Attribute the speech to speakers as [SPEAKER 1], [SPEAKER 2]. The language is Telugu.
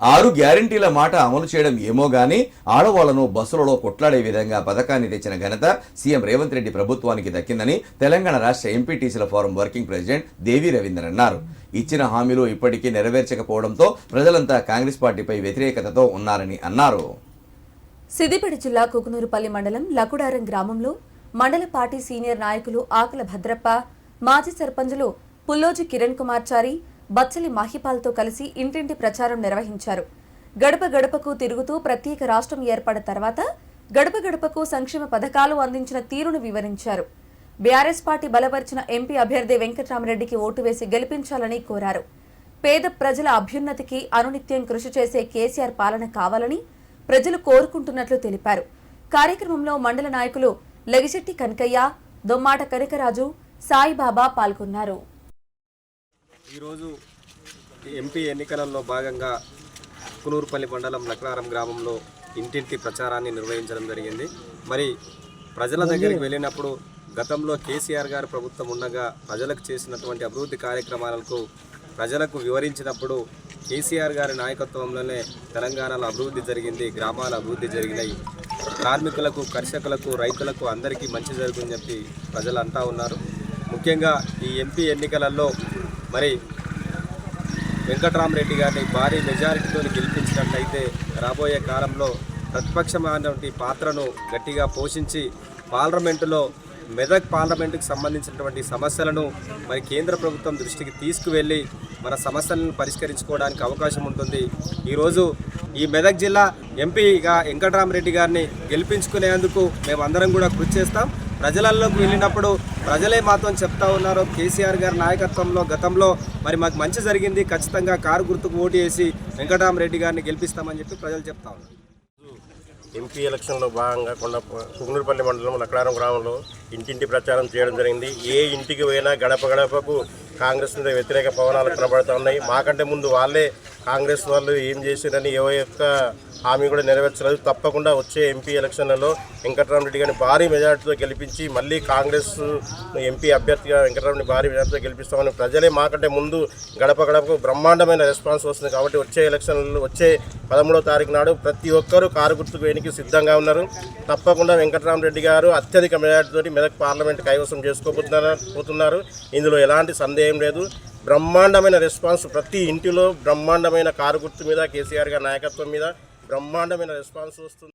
[SPEAKER 1] ఆరు గ్యారంటీల మాట అమలు చేయడం ఏమో గానీ ఆడవాళ్ళను బస్సులలో కొట్లాడే విధంగా పథకాన్ని తెచ్చిన ఘనత సీఎం రేవంత్ రెడ్డి ప్రభుత్వానికి దక్కిందని తెలంగాణ రాష్ట్ర ఎంపీటీసీల forum working president Devi Ravinder అన్నారు. ఇచ్చిన హామీలు ఇప్పటికీ నెరవేర్చకపోవడంతో ప్రజలంతా కాంగ్రెస్ పార్టీపై వ్యతిరేకతతో ఉన్నారని అన్నారు.
[SPEAKER 2] సిద్దిపేట జిల్లా కుకునూరుపల్లి మండలం లకుడారం గ్రామంలో మండల పార్టీ సీనియర్ నాయకులు ఆకల భద్రప్ప మాజీ సర్పంచులు పుల్లోజి కిరణ్ కుమార్ చారి బచ్చలి మాహిపాల్తో కలిసి ఇంటింటి ప్రచారం నిర్వహించారు. గడప గడపకు తిరుగుతూ ప్రత్యేక రాష్ట్రం ఏర్పడిన తర్వాత గడప గడపకు సంక్షేమ పథకాలు అందించిన తీరును వివరించారు. బీఆర్ఎస్ పార్టీ బలపరిచిన ఎంపీ అభ్యర్థి వెంకటరామరెడ్డికి ఓటు వేసి గెలిపించాలని కోరారు. పేద ప్రజల అభ్యున్నతికి అనునిత్యం కృషి చేసే కేసీఆర్ పాలన కావాలని ప్రజలు కోరుకుంటున్నట్లు తెలిపారు. కార్యక్రమంలో మండల నాయకులు లగిశెట్టి కనకయ్య దొమ్మాట కనకరాజు సాయిబాబా పాల్గొన్నారు.
[SPEAKER 3] ఈరోజు ఎంపీ ఎన్నికలలో భాగంగా కునూరుపల్లి మండలం లక్నారం గ్రామంలో ఇంటింటి ప్రచారాన్ని నిర్వహించడం జరిగింది. మరి ప్రజల దగ్గరికి వెళ్ళినప్పుడు గతంలో కేసీఆర్ గారు ప్రభుత్వం ఉండగా ప్రజలకు చేసినటువంటి అభివృద్ధి కార్యక్రమాలకు ప్రజలకు వివరించినప్పుడు కేసీఆర్ గారి నాయకత్వంలోనే తెలంగాణలో అభివృద్ధి జరిగింది గ్రామాల అభివృద్ధి జరిగినాయి. కార్మికులకు కర్షకులకు రైతులకు అందరికీ మంచి జరుగుతుందని చెప్పి ప్రజలు అంటా ఉన్నారు. ముఖ్యంగా ఈ ఎంపీ ఎన్నికలలో మరి వెంకట్రామరెడ్డి గారిని భారీ మెజారిటీతో గెలిపించినట్లయితే రాబోయే కాలంలో ప్రతిపక్షమైనటువంటి పాత్రను గట్టిగా పోషించి పార్లమెంటులో మెదక్ పార్లమెంటుకు సంబంధించినటువంటి సమస్యలను మరి కేంద్ర ప్రభుత్వం దృష్టికి తీసుకువెళ్ళి మన సమస్యలను పరిష్కరించుకోవడానికి అవకాశం ఉంటుంది. ఈరోజు ఈ మెదక్ జిల్లా ఎంపీగా వెంకట్రామరెడ్డి గారిని గెలిపించుకునేందుకు మేమందరం కూడా కృషి చేస్తాం. ప్రజలలోకి వెళ్ళినప్పుడు ప్రజలే మాత్రం చెప్తా ఉన్నారు. కేసీఆర్ గారి నాయకత్వంలో గతంలో మరి మాకు మంచి జరిగింది. ఖచ్చితంగా కారు గుర్తుకు ఓటు వేసి వెంకటరామరెడ్డి గారిని గెలిపిస్తామని చెప్పి ప్రజలు చెప్తా ఉన్నారు.
[SPEAKER 4] ఎంపీ ఎలక్షన్లో భాగంగా కొండ కుగ్నూరుపల్లి మండలం లక్డారం గ్రామంలో ఇంటింటి ప్రచారం చేయడం జరిగింది. ఏ ఇంటికి పోయినా గడప గడపకు కాంగ్రెస్ మీద వ్యతిరేక పవనాలు కనబడుతూ ఉన్నాయి మాకంటే ముందు వాళ్ళే కాంగ్రెస్ వాళ్ళు ఏం చేసిరని ఏ యొక్క హామీ కూడా నెరవేర్చలేదు. తప్పకుండా వచ్చే ఎంపీ ఎలక్షన్లలో వెంకటరామరెడ్డి గారిని భారీ మెజార్టీతో గెలిపించి మళ్ళీ కాంగ్రెస్ ఎంపీ అభ్యర్థిగా వెంకటరామరెడ్డి భారీ మెజార్టీతో గెలిపిస్తామని ప్రజలే మాకంటే ముందు గడప గడపకు బ్రహ్మాండమైన రెస్పాన్స్ వస్తుంది కాబట్టి వచ్చే ఎలక్షన్లలో వచ్చే పదమూడో తారీఖు నాడు ప్రతి ఒక్కరూ కారు గుర్తుకు వేయడానికి సిద్ధంగా ఉన్నారు. తప్పకుండా వెంకటరామరెడ్డి గారు అత్యధిక మెజార్టీతో మెదక్ పార్లమెంట్ కైవసం చేసుకోబోతున్నారు పోతున్నారు. ఇందులో ఎలాంటి సందేహం లేదు. బ్రహ్మాండమైన రెస్పాన్స్ ప్రతి ఇంటిలో బ్రహ్మాండమైన కారు గుర్తు మీద కేసీఆర్ గారి నాయకత్వం మీద బ్రహ్మాండమైన రెస్పాన్స్ వస్తుంది.